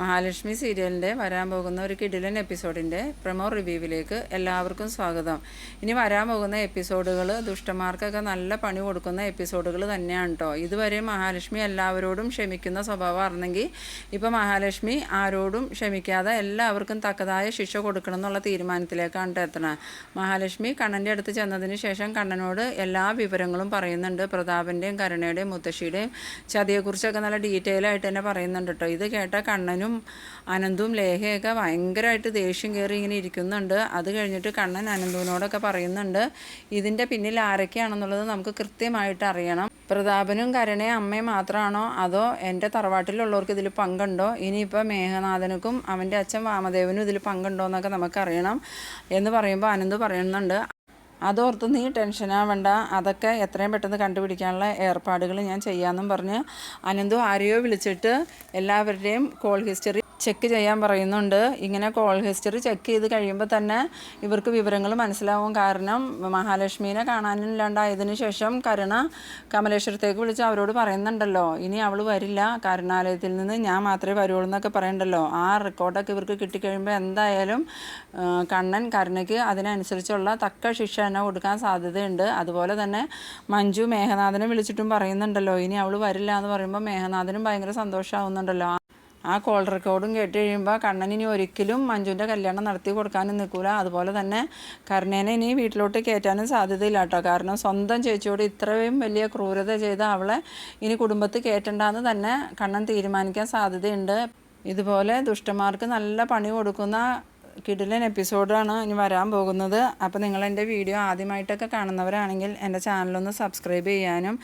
മഹാലക്ഷ്മി സീരിയലിന്റെ വരാൻ പോകുന്ന ഒരു കിടിലൻ എപ്പിസോഡിന്റെ പ്രമോ റിവ്യൂവിലേക്ക് എല്ലാവർക്കും സ്വാഗതം. ഇനി വരാൻ പോകുന്ന എപ്പിസോഡുകൾ ദുഷ്ടന്മാർക്കൊക്കെ നല്ല പണി കൊടുക്കുന്ന എപ്പിസോഡുകൾ തന്നെയാണ് കേട്ടോ ഇതുവരെ മഹാലക്ഷ്മി എല്ലാവരോടും ക്ഷമിക്കുന്ന സ്വഭാവം ആണെങ്കിൽ ഇപ്പോൾ മഹാലക്ഷ്മി ആരോടും ക്ഷമിക്കാതെ എല്ലാവർക്കും തക്കതായ ശിക്ഷ കൊടുക്കണം എന്നുള്ള തീരുമാനത്തിലേക്കാണ് എത്തണം. മഹാലക്ഷ്മി കണ്ണന്റെ അടുത്ത് ചെന്നതിന് ശേഷം കണ്ണനോട് എല്ലാ വിവരങ്ങളും പറയുന്നുണ്ട്. പ്രതാപന്റെയും കരുണയുടെയും മുത്തശ്ശിയുടെയും ചതിയെക്കുറിച്ചൊക്കെ നല്ല ഡീറ്റെയിൽ ആയിട്ട് തന്നെ പറയുന്നുണ്ട് കേട്ടോ ഇത് കേട്ട കണ്ണനും അനന്തും ലേഹയൊക്കെ ഭയങ്കരമായിട്ട് ദേഷ്യം കയറി ഇങ്ങനെ ഇരിക്കുന്നുണ്ട്. അത് കഴിഞ്ഞിട്ട് കണ്ണൻ അനന്തുവിനോടൊക്കെ പറയുന്നുണ്ട് ഇതിന്റെ പിന്നിൽ ആരൊക്കെയാണെന്നുള്ളത് നമുക്ക് കൃത്യമായിട്ട് അറിയണം. പ്രതാപനും കരുണയും അമ്മയും മാത്രമാണോ? അതോ എന്റെ തറവാട്ടിലുള്ളവർക്ക് ഇതിൽ പങ്കുണ്ടോ? ഇനിയിപ്പോൾ മേഘനാഥനക്കും അവന്റെ അച്ഛൻ വാമദേവനും ഇതിൽ പങ്കുണ്ടോ എന്നൊക്കെ നമുക്കറിയണം എന്ന് പറയുമ്പോൾ അനന്ത് പറയുന്നുണ്ട്. അതോർത്ത് നീ ടെൻഷനാവണ്ട അതൊക്കെ എത്രയും പെട്ടെന്ന് കണ്ടുപിടിക്കാനുള്ള ഏർപ്പാടുകൾ ഞാൻ ചെയ്യാമെന്നും പറഞ്ഞ് അനന്തു ആരെയോ വിളിച്ചിട്ട് എല്ലാവരുടെയും കോൾ ഹിസ്റ്ററി ചെക്ക് ചെയ്യാൻ പറയുന്നുണ്ട്. ഇങ്ങനെ കോൾ ഹിസ്റ്ററി ചെക്ക് ചെയ്ത് കഴിയുമ്പോൾ തന്നെ ഇവർക്ക് വിവരങ്ങൾ മനസ്സിലാവും. കാരണം മഹാലക്ഷ്മീനെ കാണാനില്ലാണ്ടായതിനു ശേഷം കരുണ കമലേശ്വരത്തേക്ക് വിളിച്ച് അവരോട് പറയുന്നുണ്ടല്ലോ ഇനി അവൾ വരില്ല. കരുണാലയത്തിൽ നിന്ന് ഞാൻ മാത്രമേ വരുള്ളൂ എന്നൊക്കെ പറയണ്ടല്ലോ. ആ റെക്കോർഡൊക്കെ ഇവർക്ക് കിട്ടിക്കഴിയുമ്പോൾ എന്തായാലും കണ്ണൻ കരുണയ്ക്ക് അതിനനുസരിച്ചുള്ള തക്ക ശിക്ഷ തന്നെ കൊടുക്കാൻ സാധ്യതയുണ്ട്. അതുപോലെ തന്നെ മഞ്ജു മേഘനാഥനെ വിളിച്ചിട്ടും പറയുന്നുണ്ടല്ലോ ഇനി അവൾ വരില്ല എന്ന് പറയുമ്പോൾ മേഘനാഥനും ഭയങ്കര സന്തോഷമാവുന്നുണ്ടല്ലോ ആ കോൾ റെക്കോർഡും കേട്ട് കഴിയുമ്പോൾ കണ്ണൻ ഇനി ഒരിക്കലും മഞ്ജുവിന്റെ കല്യാണം നടത്തി കൊടുക്കാനും നിൽക്കില്ല അതുപോലെ തന്നെ കരുണേനെ ഇനി വീട്ടിലോട്ട് കയറ്റാനും സാധ്യതയില്ല കേട്ടോ കാരണം സ്വന്തം ചേച്ചിയോട് ഇത്രയും വലിയ ക്രൂരത ചെയ്ത് അവളെ ഇനി കുടുംബത്തിൽ കയറ്റണ്ടെന്ന് തന്നെ കണ്ണൻ തീരുമാനിക്കാൻ സാധ്യതയുണ്ട്. ഇതുപോലെ ദുഷ്ടന്മാർക്ക് നല്ല പണി കൊടുക്കുന്ന കിടിലൻ എപ്പിസോഡാണ് ഇനി വരാൻ പോകുന്നത്. അപ്പോൾ നിങ്ങൾ എന്റെ വീഡിയോ ആദ്യമായിട്ടൊക്കെ കാണുന്നവരാണെങ്കിൽ എന്റെ ചാനലൊന്ന് സബ്സ്ക്രൈബ് ചെയ്യാനും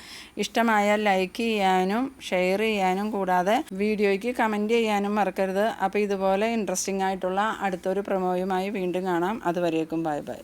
ഇഷ്ടമായാൽ ലൈക്ക് ചെയ്യാനും ഷെയർ ചെയ്യാനും കൂടാതെ വീഡിയോയ്ക്ക് കമന്റ് ചെയ്യാനും മറക്കരുത്. അപ്പോൾ ഇതുപോലെ ഇൻട്രസ്റ്റിംഗ് ആയിട്ടുള്ള അടുത്തൊരു പ്രൊമോയുമായി വീണ്ടും കാണാം. അതുവരേക്കും ബൈ ബൈ